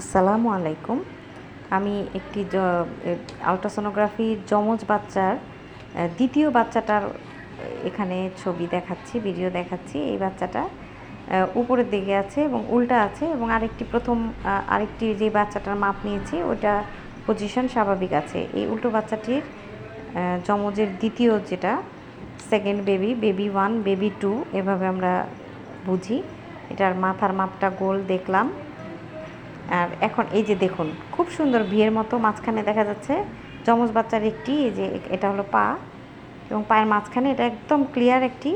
আসসালামু আলাইকুম। আমি একটি আলট্রাসোনোগ্রাফির যমজ বাচ্চার দ্বিতীয় বাচ্চাটার এখানে ছবি দেখাচ্ছি ভিডিও দেখাচ্ছি। এই বাচ্চাটা উপরের দিকে আছে এবং উল্টা আছে এবং আরেকটি প্রথম আরেকটি যে বাচ্চাটার মাপ নিয়েছি, ওইটা পজিশন স্বাভাবিক আছে। এই উল্টো বাচ্চাটির যমজের দ্বিতীয় যেটা second baby baby one baby two এভাবে আমরা বুঝি। এটার মাথার মাপটা গোল দেখলাম। আর এখন এই যে দেখুন, খুব সুন্দর বিয়ের মতো মাঝখানে দেখা যাচ্ছে। যমজ বাচ্চার একটি, এই যে এটা হলো পা। এবং পায়ের মাঝখানে এটা একদম ক্লিয়ার একটি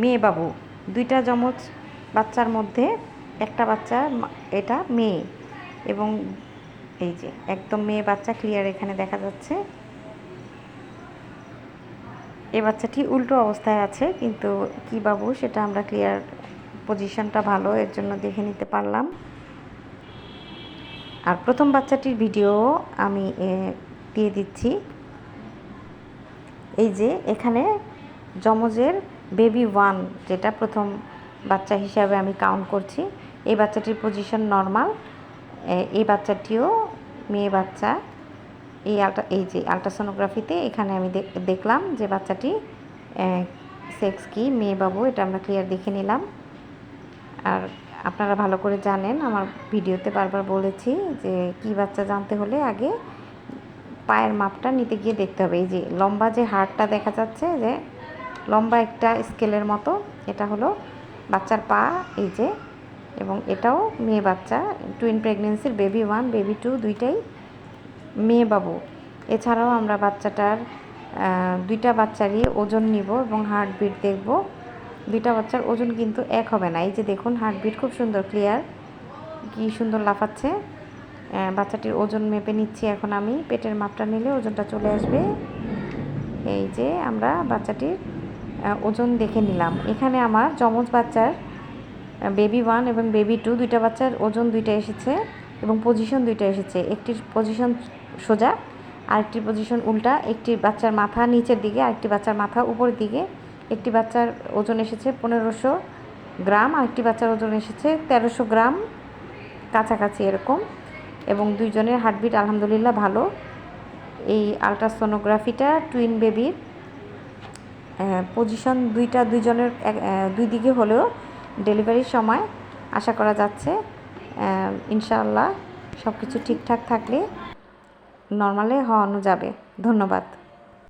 মেয়ে বাবু। দুইটা যমজ বাচ্চার মধ্যে একটা বাচ্চা এটা মেয়ে। এবং এই যে একদম মেয়ে বাচ্চা ক্লিয়ার এখানে দেখা যাচ্ছে। এই বাচ্চাটি উল্টো অবস্থায় আছে, কিন্তু কি বাবু সেটা আমরা ক্লিয়ার পজিশনটা ভালো, এর জন্য দেখে নিতে পারলাম। আর প্রথম বাচ্চাটির ভিডিও আমি দিয়ে দিচ্ছি। এই যে এখানে যমজের বেবি ওয়ান, যেটা প্রথম বাচ্চা হিসাবে আমি কাউন্ট করছি। এই বাচ্চাটির পজিশন নর্মাল এই বাচ্চাটিও মেয়ে বাচ্চা। এই আলট্রা, এই যে আলট্রাসোনোগ্রাফিতে এখানে আমি দেখ- দেখলাম যে বাচ্চাটি সেক্স কি, মেয়ে বাবু, এটা আমরা ক্লিয়ার দেখে নিলাম। আর আপনারা ভালো করে জানেন, আমার ভিডিওতে বারবার বলেছি যে কি বাচ্চা জানতে হলে আগে পায়ের মাপটা নিতে গিয়ে দেখতে হবে। এই যে লম্বা যে হাড়টা দেখা যাচ্ছে যে লম্বা একটা স্কেলের মতো, এটা হলো বাচ্চার পা, এই যে, এবং এটাও মেয়ে বাচ্চা টুইন প্রেগনেন্সির বেবি ওয়ান বেবি টু দুইটাই মেয়ে বাবু। এছাড়াও আমরা বাচ্চাটার দুইটা বাচ্চারই ওজন নিব এবং হার্টবিট দেখব। দুইটা বাচ্চার ওজন কিন্তু এক হবে না। এই যে দেখুন হার্টবিট খুব সুন্দর ক্লিয়ার কি সুন্দর লাফাচ্ছে। বাচ্চাটির ওজন মেপে নিচ্ছি এখন আমি। পেটের মাপটা নিলে ওজনটা চলে আসবে। এই যে আমরা বাচ্চাটির ওজন দেখে নিলাম। এখানে আমার যমজ বাচ্চার বেবি ওয়ান এবং বেবি টু দুইটা বাচ্চার ওজন দুইটা এসেছে এবং পজিশন দুইটা এসেছে। একটির পজিশন সোজা, আরেকটি পজিশন উল্টা। একটি বাচ্চার মাথা নিচের দিকে, আরেকটি বাচ্চার মাথা উপরের দিকে। একটি বাচ্চার ওজন এসেছে পনেরোশো গ্রাম, আরেকটি বাচ্চার ওজন এসেছে তেরোশো গ্রাম, কাছাকাছি এরকম। এবং দুইজনের হার্টবিট আলহামদুলিল্লাহ ভালো। এই আলট্রাসোনোগ্রাফিটা টুইন বেবির পজিশন দুইটা দুইজনের দুই দিকে হলেও ডেলিভারির সময় আশা করা যাচ্ছে ইনশাআল্লাহ সব কিছু ঠিকঠাক থাকলে নর্মালে হওয়ানো যাবে। ধন্যবাদ।